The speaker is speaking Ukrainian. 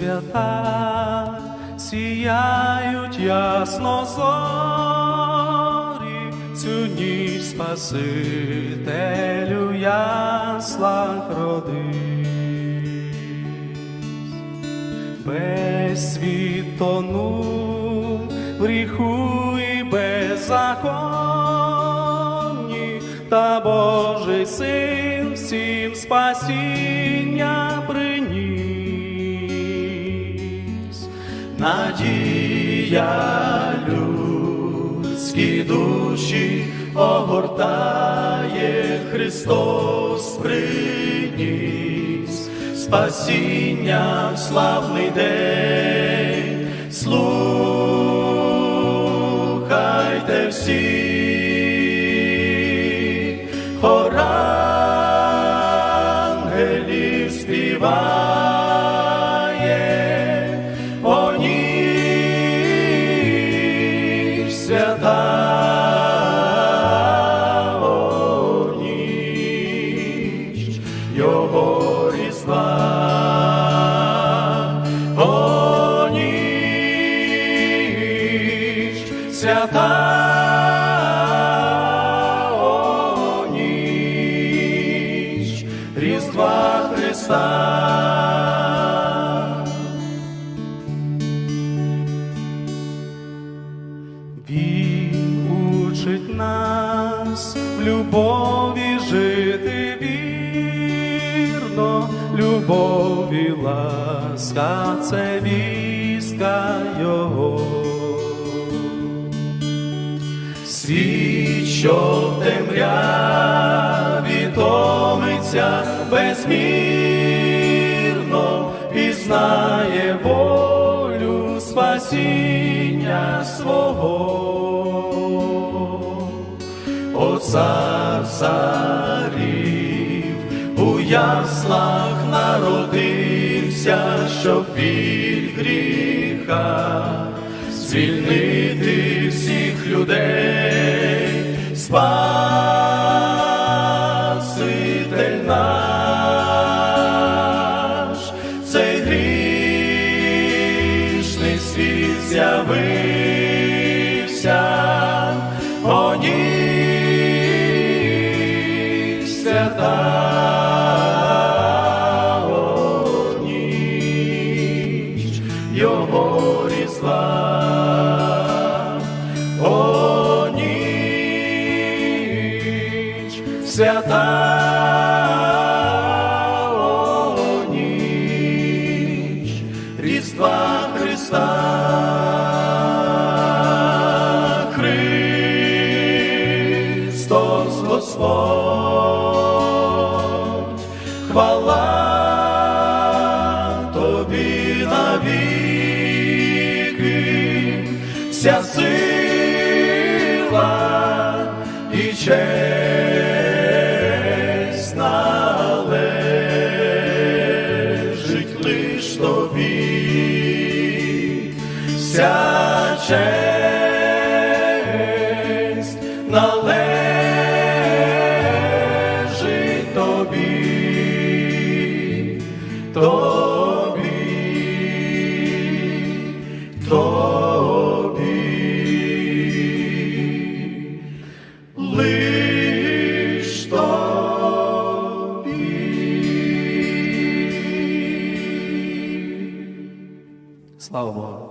свята, сіяють ясно зорі, цю ніч Спасителю яслах родись. Без світону в гріху і беззаконні, та Божий син всім спасіння Надія людські душі огортає Христос приніс спасіння в славний день. Слухайте всі, хор свята, о Христа. Він учить нас в любові жити вірно, любові ласка це вістка Його. Світ, що в темряві томиться безмірно, пізнає волю спасіння свого. О цар царів у яслах народився, щоб від гріха звільнити о ніч свята, о ніч його різдва. О ніч свята, о ніч Різдва Христа. Христос Господь, хвала тобі навіки, вся сила і честь належить лиш тобі, вся честь тобі, тобі. Лиш тобі. Слава Богу.